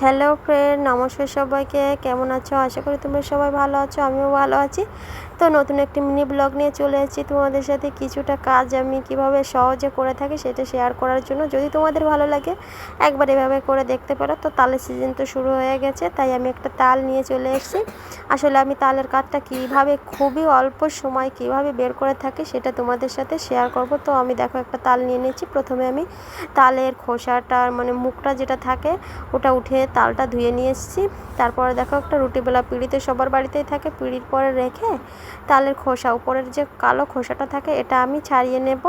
Hello friend নমস্কার সবাইকে। কেমন আছো? আশা করি তোমরা সবাই ভালো আছো, আমিও ভালো আছি। তো নতুন একটি মিনি ব্লগ নিয়ে চলে এসেছি। তোমাদের সাথে কিছুটা কাজ আমি কীভাবে সহজে করে থাকি সেটা শেয়ার করার জন্য। যদি তোমাদের ভালো লাগে, একবার এভাবে করে দেখতে পারো। তো তালের সিজন তো শুরু হয়ে গেছে, তাই আমি একটা তাল নিয়ে চলে এসেছি। আসলে আমি তালের কাজটা কীভাবে, খুবই অল্প সময় কীভাবে বের করে থাকি সেটা তোমাদের সাথে শেয়ার করব। তো আমি দেখো একটা তাল নিয়ে নিয়েছি প্রথমে আমি তালের খোসাটার মানে মুখটা যেটা থাকে, ওটা উঠে তালটা ধুয়ে নিয়ে এসেছি। তারপরে দেখো একটা রুটিবেলা পিঁড়িতে সবার বাড়িতেই থাকে। পিঁড়ির পরে রেখে তালের খোসা, উপরের যে কালো খোসাটা থাকে এটা আমি ছাড়িয়ে নেব।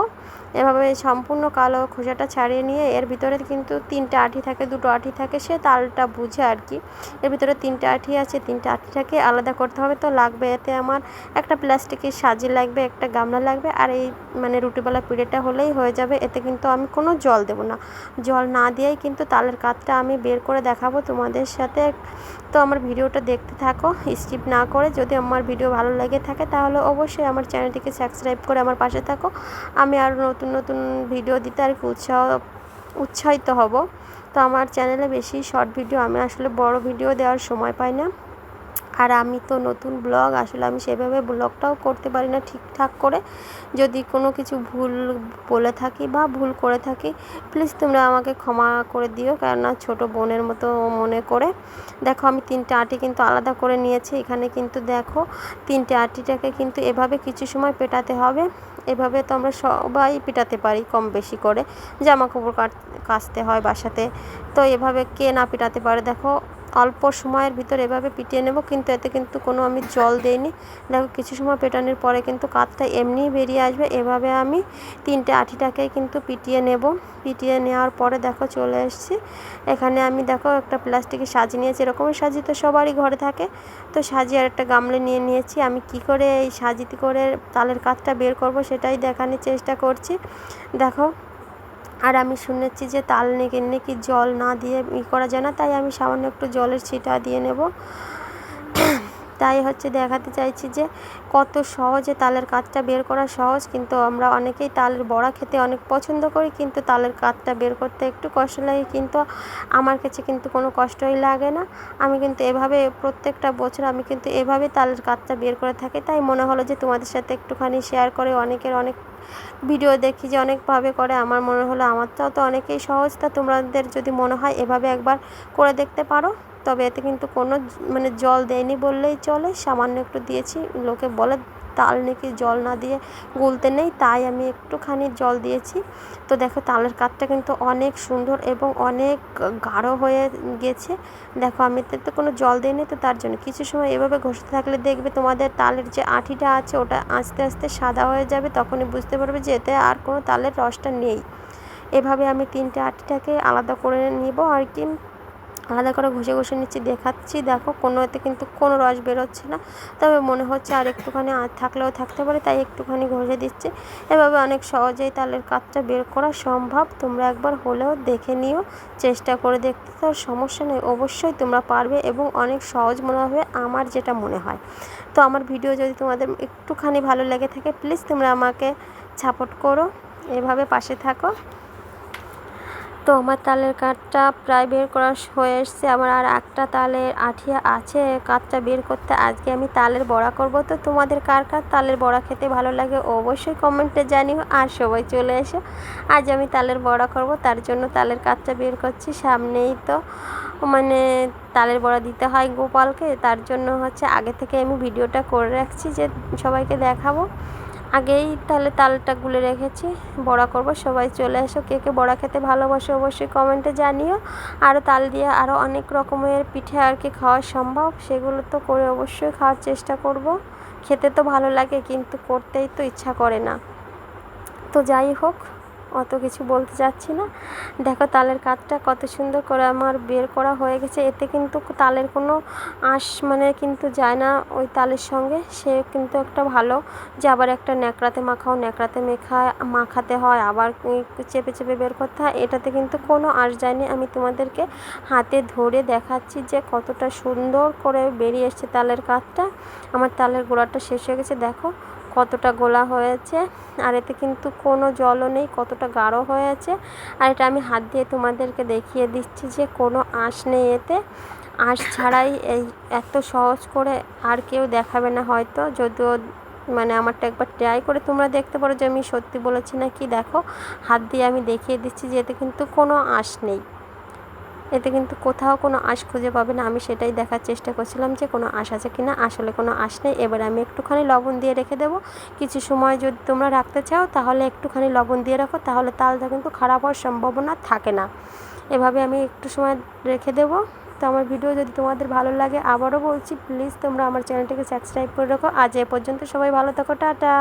এভাবে সম্পূর্ণ কালো খোসাটা ছাড়িয়ে নিয়ে এর ভিতরে কিন্তু তিনটে আঠি থাকে, দুটো আঠি থাকে, সে তালটা বুঝে আর কি। এর ভিতরে তিনটে আঠি আছে, তিনটে আঠিটাকে আলাদা করতে হবে। তো লাগবে এতে আমার একটা প্লাস্টিকের সাজি লাগবে, একটা গামলা লাগবে, আর এই মানে রুটিবেলা পিড়েটা হলেই হয়ে যাবে। এতে কিন্তু আমি কোনো জল দেব না। জল না দিয়েই কিন্তু তালের কাতটা আমি বের করে দেখাবো তোমাদের সাথে। তো আমার ভিডিওটা দেখতে থাকো, স্কিপ না করে যদি আমার ভিডিও ভালো লেগে থাকে, তাহলে অবশ্যই আমার চ্যানেলটিকে সাবস্ক্রাইব করে আমার পাশে থাকো। আমি আরও নতুন নতুন ভিডিও দিতে আর কি উৎসাহ, উৎসাহিত হব। তো আমার চ্যানেলে বেশি শর্ট ভিডিও আমি আসলে বড় ভিডিও দেওয়ার সময় পাই না। আর আমি তো নতুন ব্লগ, আসলে আমি সেভাবে ব্লগটাও করতে পারি না ঠিকঠাক করে। যদি কোনো কিছু ভুল বলে থাকি বা ভুল করে থাকি প্লিজ তোমরা আমাকে ক্ষমা করে দিও। কেননা ছোট বোনের মতো মনে করে। দেখো, আমি তিনটে আটি কিন্তু আলাদা করে নিয়েছি। এখানে কিন্তু দেখো, তিনটে আটিটাকে কিন্তু এভাবে কিছু সময় পেটাতে হবে। এভাবে তো আমরা সবাই পেটাতে পারি কম বেশি করে। জামা কাপড় কাচতে হয় বাসাতে। তো এভাবে কে না পেটাতে পারে, দেখো অল্প সময়ের ভিতর এভাবে পিটিয়ে নেব, কিন্তু এতে কিন্তু কোনো আমি জল দেইনি। দেখো, কিছু সময় পেটানোর পরে কিন্তু কাতটা এমনিই বেরিয়ে আসবে। এভাবে আমি তিনটে আঠিটাকে কিন্তু পিটিয়ে নেব। পিটিয়ে নেওয়ার পরে দেখো, চলে এসেছি। এখানে আমি দেখো, একটা প্লাস্টিকের সাজি নিয়েছি। এরকমই সাজি তো সবারই ঘরে থাকে। তো সাজিয়ে আর একটা গামলে নিয়ে নিয়েছি। আমি কি করে এই সাজিতে করে তালের কাতটা বের করব সেটাই দেখানোর চেষ্টা করছি। দেখো আর আমি শুনেছি যে তাল নাকি জল না দিয়ে ই করা যায় না, তাই আমি সামান্য একটু জলের ছিটা দিয়ে নেব। তাই হচ্ছে দেখাতে চাইছি যে কত সহজে তালের কাঠটা বের করা সহজ, কিন্তু আমরা অনেকেই তালের বড়া খেতে অনেক পছন্দ করি, কিন্তু তালের কাঠটা বের করতে একটু কষ্ট লাগে, কিন্তু আমার কাছে কিন্তু কোনো কষ্টই লাগে না। আমি কিন্তু এভাবে প্রত্যেকটা বছর আমি কিন্তু এভাবে তালের কাঠটা বের করে থাকি, তাই মনে হলো যে তোমাদের সাথে একটুখানি শেয়ার করে অনেকের অনেক ভিডিও দেখি যে অনেকভাবে করে, আমার মনে হলো আমারটাও তো অনেকেই সহজ, তা তোমাদের যদি মনে হয় এভাবে একবার করে দেখতে পারো। তবে এতে কিন্তু কোনো মানে জল দেয়নি বললেই চলে। সামান্য একটু দিয়েছি। লোকে বলে তাল নাকি জল না দিয়ে গুলতে নেই, তাই আমি একটুখানি জল দিয়েছি। তো দেখো তালের কাঠটা কিন্তু অনেক সুন্দর এবং অনেক গাঢ় হয়ে গেছে। দেখো আমি তো কোনো জল দিইনি, তো তার জন্য কিছু সময় এভাবে ঘষতে থাকলে দেখবে তোমাদের তালের যে আঠিটা আছে, ওটা আস্তে আস্তে সাদা হয়ে যাবে, তখনই বুঝতে পারবে যে এতে আর কোনো তালের রসটা নেই। এভাবে আমি তিনটে আটিটাকে আলাদা করে নিব আর কি। আলাদা করে ঘষে ঘষে নিচ্ছি, দেখাচ্ছি। দেখো কোনো এতে কিন্তু কোনো রস বেরোচ্ছে না। তবে মনে হচ্ছে আর একটুখানি আর থাকলেও থাকতে পারে, তাই একটুখানি ঘষে দিচ্ছে। এভাবে অনেক সহজেই তালের কাজটা বের করা সম্ভব। তোমরা একবার হলেও দেখে নিও, চেষ্টা করে দেখতে তো সমস্যা নেই। অবশ্যই তোমরা পারবে এবং অনেক সহজ মনে হবে, আমার যেটা মনে হয়। তো আমার ভিডিও যদি তোমাদের একটুখানি ভালো লেগে থাকে প্লিজ তোমরা আমাকে সাপোর্ট করো। এভাবে পাশে থাকো। তো আমার তালের কাঠটা প্রায় বের করা হয়ে এসছে। আমার আর একটা তালের আঠিয়া আছে, কাঠটা বের করতে আজকে আমি তালের বড়া করব। তো তোমাদের কার কার তালের বড়া খেতে ভালো লাগে অবশ্যই কমেন্টে জানিও। আর সবাই চলে এসো। আজ আমি তালের বড়া করব, তার জন্য তালের কাঠটা বের করছি। সামনেই তো মানে তালের বড়া দিতে হয় গোপালকে। তার জন্য হচ্ছে আগে থেকে আমি ভিডিওটা করে রাখছি যে সবাইকে দেখাবো। আগেই তাহলে তালটা গুলে রেখেছি, বড়া করব, সবাই চলে এসো, কে কে বড়া খেতে ভালোবাসে অবশ্যই কমেন্টে জানিও। আরও তাল দিয়ে আরও অনেক রকমের পিঠে আর কি খাওয়া সম্ভব, সেগুলো তো করে অবশ্যই খাওয়ার চেষ্টা করব। খেতে তো ভালো লাগে, কিন্তু করতেই তো ইচ্ছা করে না। তো যাই হোক অত কিছু বলতে যাচ্ছি না। দেখো তালের কাঠটা কত সুন্দর করে আমার বের করা হয়ে গেছে। এতে কিন্তু তালের কোনো আঁশ মানে কিন্তু যায় না ওই তালের সঙ্গে। সে কিন্তু একটা ভালো যে আবার একটা ন্যাকড়াতে মাখাও, ন্যাকড়াতে মেখা, মাখাতে হয়, আবার চেপে চেপে বের করতে হয়। এটাতে কিন্তু কোনো আঁশ যায়নি। আমি তোমাদেরকে হাতে ধরে দেখাচ্ছি যে কতটা সুন্দর করে বেরিয়ে এসছে তালের কাঠটা। আমার তালের গোড়াটা শেষ হয়ে গেছে। দেখো কতটা গোলা হয়েছে, আর এতে কিন্তু কোনো জলও নেই, কতটা গাঢ় হয়েছে। আর এটা আমি হাত দিয়ে তোমাদেরকে দেখিয়ে দিচ্ছি যে কোনো আঁশ নেই এতে। আঁশ ছাড়াই এই এত সহজ করে আর কেউ দেখাবে না হয়তো, যদিও মানে আমারটা একবার ট্রাই করে তোমরা দেখতে পারো যে আমি সত্যি বলেছি না কি দেখো, হাত দিয়ে আমি দেখিয়ে দিচ্ছি যে এতে কিন্তু কোনো আঁশ নেই। এতে কিন্তু কোথাও কোনো আঁশ খুঁজে পাবে না। আমি সেটাই দেখার চেষ্টা করছিলাম যে কোনো আঁশ আছে কি না আসলে কোনো আঁশ নেই। এবার আমি একটুখানি লবণ দিয়ে রেখে দেবো। কিছু সময় যদি তোমরা রাখতে চাও, তাহলে একটুখানি লবণ দিয়ে রাখো। তাহলে তালটা কিন্তু খারাপ হওয়ার সম্ভাবনা থাকে না। এভাবে আমি একটু সময় রেখে দেবো। তো আমার ভিডিও যদি তোমাদের ভালো লাগে, আবারও বলছি, প্লিজ তোমরা আমার চ্যানেলটিকে সাবস্ক্রাইব করে রাখো। আজ এ পর্যন্ত সবাই ভালো থাকো। টাটা!